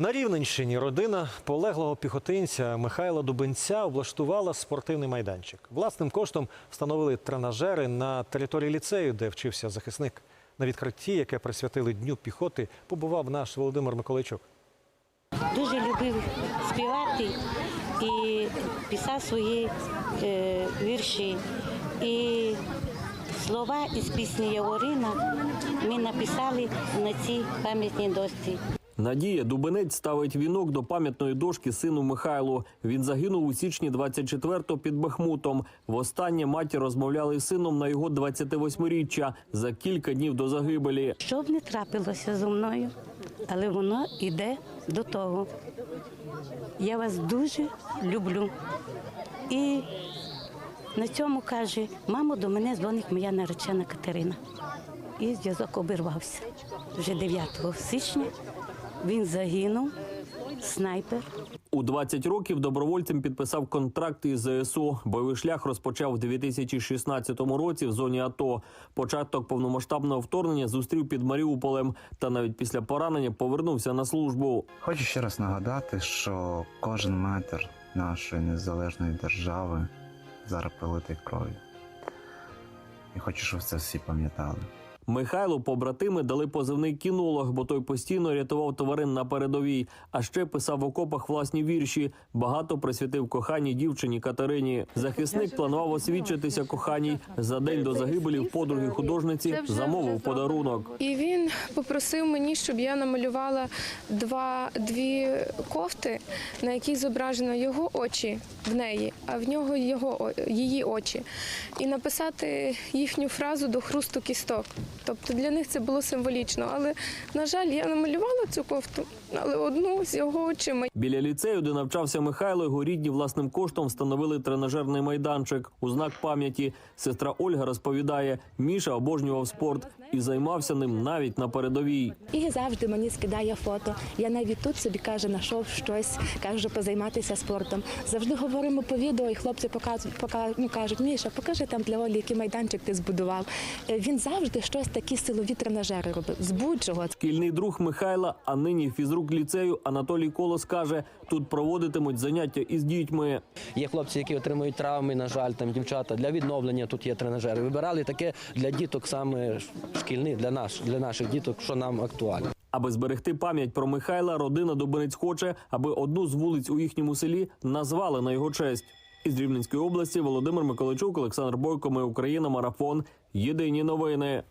На Рівненщині родина полеглого піхотинця Михайла Дубенця облаштувала спортивний майданчик. Власним коштом встановили тренажери на території ліцею, де вчився захисник. На відкритті, яке присвятили Дню піхоти, побував наш Володимир Миколайчук. Дуже любив співати і писав свої е, вірші. І слова із пісні Яворина ми написали на цій пам'ятній дошці. Надія Дубенець ставить вінок до пам'ятної дошки сину Михайлу. Він загинув у січні 24-го під Бахмутом. Востаннє матір розмовляли з сином на його 28-річчя за кілька днів до загибелі. Що б не трапилося зі мною, але воно йде до того. Я вас дуже люблю. І на цьому каже, мамо, до мене дзвонить моя наречена Катерина. І зв'язок обірвався. Вже 9 січня він загинув, снайпер. У 20 років добровольцем підписав контракт із ЗСУ. Бойовий шлях розпочав у 2016 році в зоні АТО. Початок повномасштабного вторгнення зустрів під Маріуполем та навіть після поранення повернувся на службу. Хочу ще раз нагадати, що кожен метр нашої незалежної держави зараз пролитий кров'ю. І хочу, щоб це всі пам'ятали. Михайлу побратими дали позивний кінолог, бо той постійно рятував тварин на передовій. А ще писав в окопах власні вірші. Багато присвятив коханій дівчині Катерині. Захисник планував освідчитися коханій. За день до загибелі в подруги художниці замовив подарунок. І він попросив мені, щоб я намалювала два, дві кофти, на яких зображено його очі в неї, а в нього його, її очі. І написати їхню фразу до хрусту кісток. Тобто для них це було символічно. Але, на жаль, я намалювала цю кофту, але одну з його очима. Біля ліцею, де навчався Михайло, його рідні власним коштом встановили тренажерний майданчик у знак пам'яті. Сестра Ольга розповідає, Міша обожнював спорт і займався ним навіть на передовій. І завжди мені скидає фото. Я навіть тут собі каже, знайшов щось, кажу, позайматися спортом. Завжди говоримо по відео, і хлопці показують, пока- ну, кажуть, Міша, покажи там для Олі, який майданчик ти збудував. Е, Він завжди щось такі силові тренажери робив. З будь-чого. Шкільний друг Михайла, а нині фізрук ліцею Анатолій Колос каже, тут проводитимуть заняття із дітьми. Є хлопці, які отримують травми, на жаль, там дівчата для відновлення. Тут є тренажери. Вибирали таке для діток саме шкільних, для наш, для наших діток, що нам актуально. Аби зберегти пам'ять про Михайла, родина Дубинець хоче, аби одну з вулиць у їхньому селі назвали на його честь. Із Рівненської області Володимир Миколайчук, Олександр Бойко, Ми Україна, Марафон. Єдині новини.